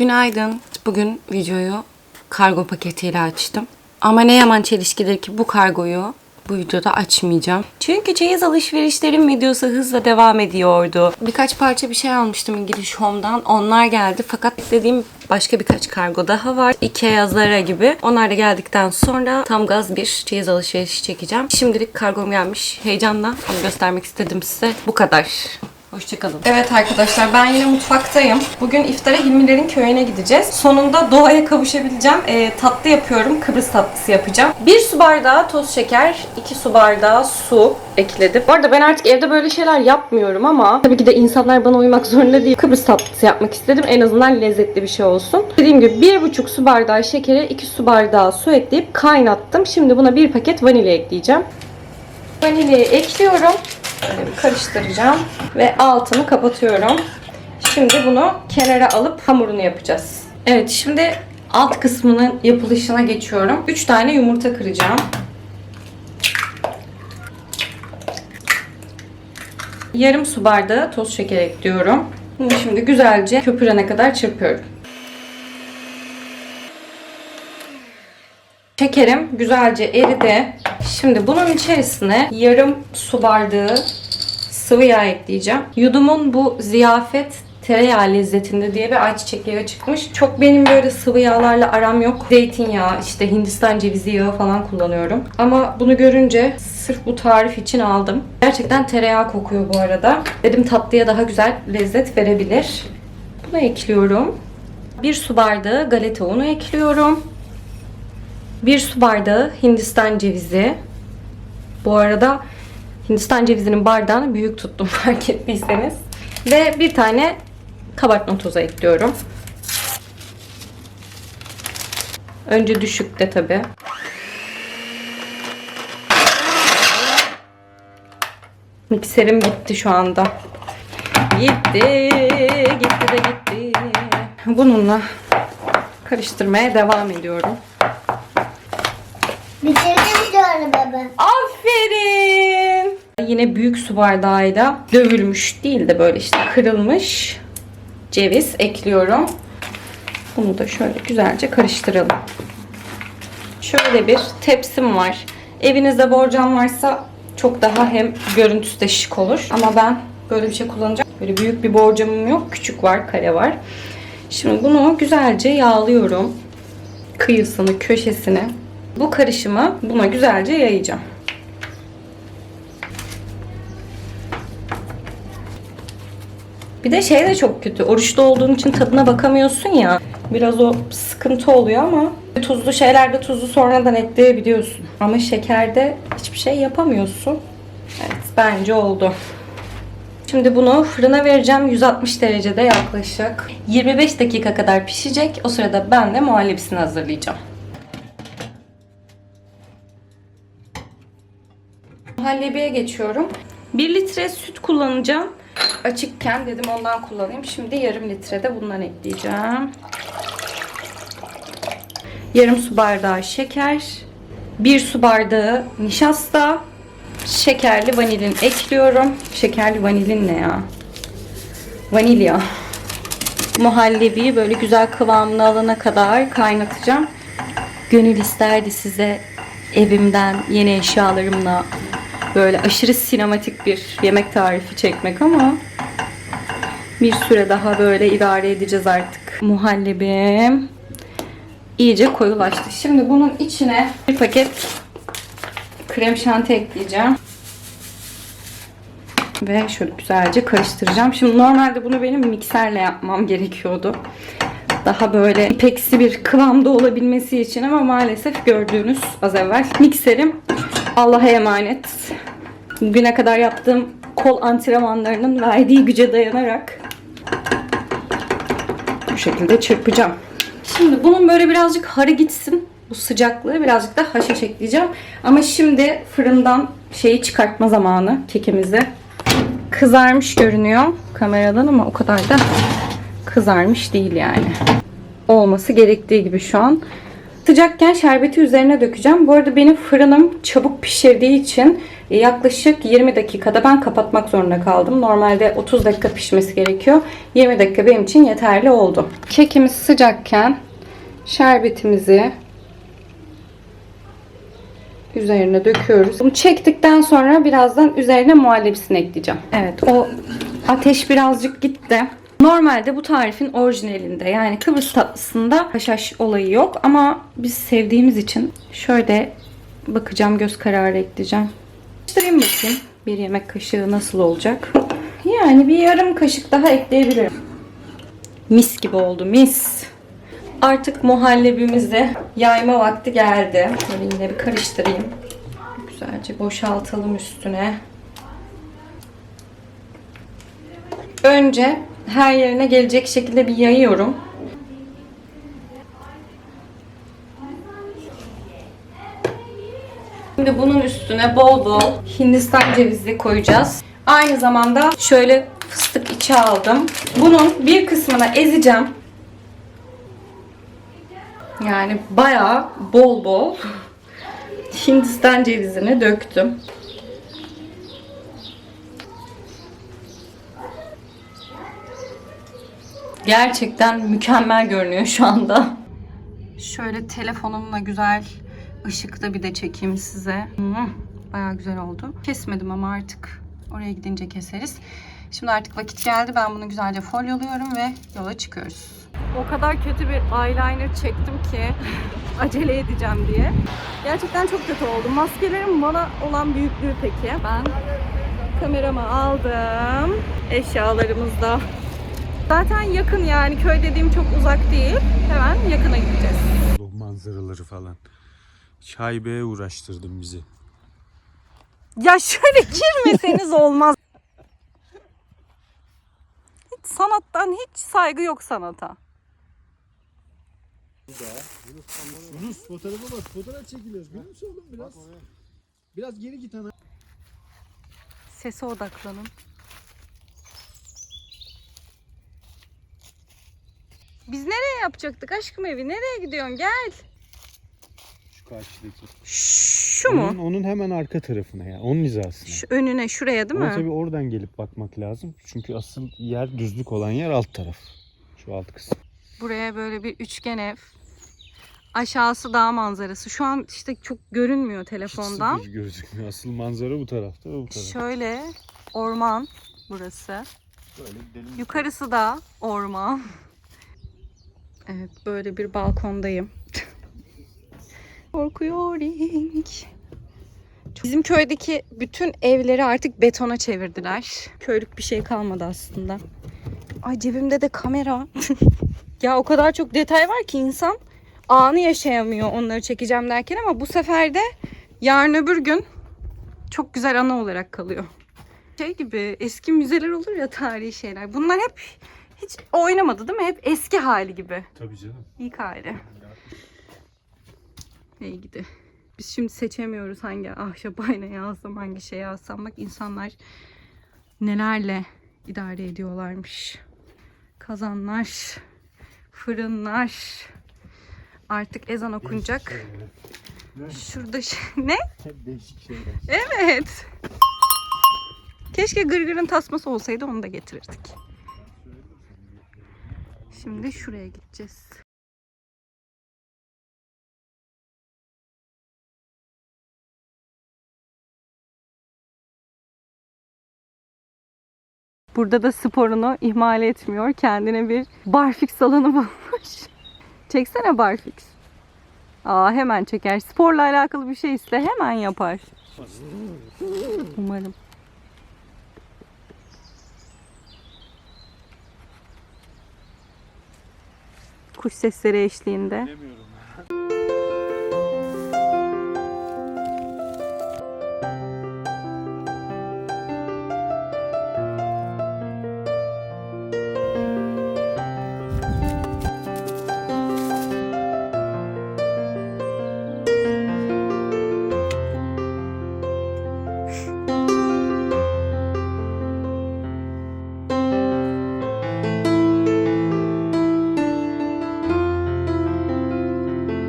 Günaydın. Bugün videoyu kargo paketiyle açtım. Ama ne yaman çelişkidir ki bu kargoyu bu videoda açmayacağım. Çünkü çeyiz alışverişlerim videosu hızla devam ediyordu. Birkaç parça bir şey almıştım İngiliz Home'dan. Onlar geldi fakat dediğim başka birkaç kargo daha var. Ikea, Zara gibi. Onlar da geldikten sonra tam gaz bir çeyiz alışverişi çekeceğim. Şimdilik kargom gelmiş. Heyecanla onu göstermek istedim size. Bu kadar. Hoşçakalın. Evet arkadaşlar ben yine mutfaktayım. Bugün iftara Hilmilerin köyüne gideceğiz. Sonunda doğaya kavuşabileceğim. Ee, tatlı yapıyorum. Kıbrıs tatlısı yapacağım. Bir su bardağı toz şeker, iki su bardağı su ekledim. Bu arada ben artık evde böyle şeyler yapmıyorum ama tabii ki de insanlar bana uymak zorunda değil. Kıbrıs tatlısı yapmak istedim. En azından lezzetli bir şey olsun. Dediğim gibi bir buçuk su bardağı şekere iki su bardağı su ekleyip kaynattım. Şimdi buna bir paket vanilya ekleyeceğim. Vanilyayı ekliyorum. Böyle bir karıştıracağım. Ve altını kapatıyorum. Şimdi bunu kenara alıp hamurunu yapacağız. Evet şimdi alt kısmının yapılışına geçiyorum. 3 tane yumurta kıracağım. Yarım su bardağı toz şeker ekliyorum. Bunu şimdi güzelce köpürene kadar çırpıyorum. Şekerim güzelce eridi. Şimdi bunun içerisine yarım su bardağı sıvı yağ ekleyeceğim. Yudum'un bu ziyafet tereyağı lezzetinde diye bir ayçiçek yağı çıkmış. Çok benim böyle sıvı yağlarla aram yok. Zeytinyağı, işte Hindistan cevizi yağı falan kullanıyorum. Ama bunu görünce sırf bu tarif için aldım. Gerçekten tereyağı kokuyor bu arada. Dedim tatlıya daha güzel lezzet verebilir. Bunu ekliyorum. Bir su bardağı galeta unu ekliyorum. 1 su bardağı Hindistan cevizi. Bu arada Hindistan cevizinin bardağını büyük tuttum fark ettiyseniz. Ve bir tane kabartma tozu ekliyorum. Önce düşükte tabi. Mikserim gitti şu anda. Gitti, gitti de gitti. Bununla karıştırmaya devam ediyorum. Aferin. Yine büyük su bardağıyla dövülmüş değil de böyle işte kırılmış ceviz ekliyorum. Bunu da şöyle güzelce karıştıralım. Şöyle bir tepsim var. Evinizde borcam varsa çok daha hem görüntüsü de şık olur. Ama ben böyle bir şey kullanacağım. Böyle büyük bir borcamım yok. Küçük var, kare var. Şimdi bunu güzelce yağlıyorum. Kıyısını, köşesini. Bu karışımı buna güzelce yayacağım. Bir de şey de çok kötü. Oruçlu olduğun için tadına bakamıyorsun ya. Biraz o sıkıntı oluyor ama tuzlu şeylerde tuzu sonradan ekleyebiliyorsun. Ama şekerde hiçbir şey yapamıyorsun. Evet bence oldu. Şimdi bunu fırına vereceğim 160 derecede yaklaşık 25 dakika kadar pişecek. O sırada ben de muhallebisini hazırlayacağım. Muhallebiye geçiyorum. 1 litre süt kullanacağım. Açıkken dedim ondan kullanayım. Şimdi yarım litre de bundan ekleyeceğim. Yarım su bardağı şeker. 1 su bardağı nişasta. Şekerli vanilin ekliyorum. Şekerli vanilin ne ya? Vanilya. Muhallebiyi böyle güzel kıvamını alana kadar kaynatacağım. Gönül isterdi size evimden yeni eşyalarımla böyle aşırı sinematik bir yemek tarifi çekmek ama bir süre daha böyle idare edeceğiz artık. Muhallebim iyice koyulaştı. Şimdi bunun içine bir paket krem şanti ekleyeceğim. Ve şöyle güzelce karıştıracağım. Şimdi normalde bunu benim mikserle yapmam gerekiyordu. Daha böyle ipeksi bir kıvamda olabilmesi için ama maalesef gördüğünüz az evvel mikserim Allah'a emanet. Bugüne kadar yaptığım kol antrenmanlarının verdiği güce dayanarak bu şekilde çırpacağım. Şimdi bunun böyle birazcık harı gitsin. Bu sıcaklığı birazcık da haşhaş ekleyeceğim. Ama şimdi fırından şeyi çıkartma zamanı kekimizi. Kızarmış görünüyor kameradan ama o kadar da kızarmış değil yani. Olması gerektiği gibi şu an. Sıcakken şerbeti üzerine dökeceğim. Bu arada benim fırınım çabuk pişirdiği için E, yaklaşık 20 dakikada ben kapatmak zorunda kaldım. Normalde 30 dakika pişmesi gerekiyor. 20 dakika benim için yeterli oldu. Kekimiz sıcakken şerbetimizi üzerine döküyoruz. Bunu çektikten sonra birazdan üzerine muhallebisini ekleyeceğim. Evet o ateş birazcık gitti. Normalde bu tarifin orijinalinde yani Kıbrıs tatlısında haşhaş olayı yok ama biz sevdiğimiz için şöyle bakacağım göz kararı ekleyeceğim. Karıştırayım bakayım bir yemek kaşığı nasıl olacak. Yani bir yarım kaşık daha ekleyebilirim. Mis gibi oldu mis. Artık muhallebimizi yayma vakti geldi. Böyle yine bir karıştırayım. Güzelce boşaltalım üstüne. Önce her yerine gelecek şekilde bir yayıyorum. Şimdi bunun üstüne bol bol Hindistan cevizi koyacağız. Aynı zamanda şöyle fıstık içi aldım. Bunun bir kısmını ezeceğim. Yani bayağı bol bol Hindistan cevizini döktüm. Gerçekten mükemmel görünüyor şu anda. Şöyle telefonumla güzel ışıkta bir de çekeyim size. Bayağı güzel oldu. Kesmedim ama artık oraya gidince keseriz. Şimdi artık vakit geldi. Ben bunu güzelce folyalıyorum ve yola çıkıyoruz. O kadar kötü bir eyeliner çektim ki acele edeceğim diye. Gerçekten çok kötü oldu. Maskelerim bana olan büyüklüğü peki. Ben kameramı aldım. Eşyalarımız da Zaten yakın yani köy dediğim çok uzak değil. Hemen yakına gideceğiz. O manzaraları falan. Şaibeye uğraştırdın bizi. Ya şöyle girmeseniz olmaz. Hiç sanattan hiç saygı yok sanata. Yunus fotoğrafa bak. Fotoğraf çekiliyoruz. Biliyor musun oğlum biraz? Biraz geri git ana. Sese odaklanın. Biz nereye yapacaktık aşkım evi? Nereye gidiyorsun? Gel. Şu karşıdaki. Şu Onun, mu? onun hemen arka tarafına ya. Onun hizasına. Şu önüne şuraya değil Ama mi? tabii oradan gelip bakmak lazım. Çünkü asıl yer düzlük olan yer alt taraf. Şu alt kısım. Buraya böyle bir üçgen ev. Aşağısı dağ manzarası. Şu an işte çok görünmüyor telefondan. Sıfır gözükmüyor. Asıl manzara bu tarafta ve bu tarafta. Şöyle orman burası. Böyle. Yukarısı da orman. Evet böyle bir balkondayım. Korkuyorum. Bizim köydeki bütün evleri artık betona çevirdiler. Köylük bir şey kalmadı aslında. Ay cebimde de kamera. ya o kadar çok detay var ki insan anı yaşayamıyor onları çekeceğim derken ama bu sefer de yarın öbür gün çok güzel anı olarak kalıyor şey gibi eski müzeler olur ya tarihi şeyler. Bunlar hep hiç oynamadı değil mi? Hep eski hali gibi. Tabii canım. İlk hali. İyi gidi. Biz şimdi seçemiyoruz hangi ahşap ayna yazsam, hangi şey yazsam. Bak insanlar nelerle idare ediyorlarmış. Kazanlar, fırınlar. Artık ezan okunacak. Şurada şey- ne? Değişik şeyler. Evet. Keşke gırgırın tasması olsaydı onu da getirirdik. Şimdi şuraya gideceğiz. Burada da sporunu ihmal etmiyor. Kendine bir barfix alanı bulmuş. Çeksene barfix. Aa hemen çeker. Sporla alakalı bir şey iste hemen yapar. Umarım. Kuş sesleri eşliğinde. Bilemiyorum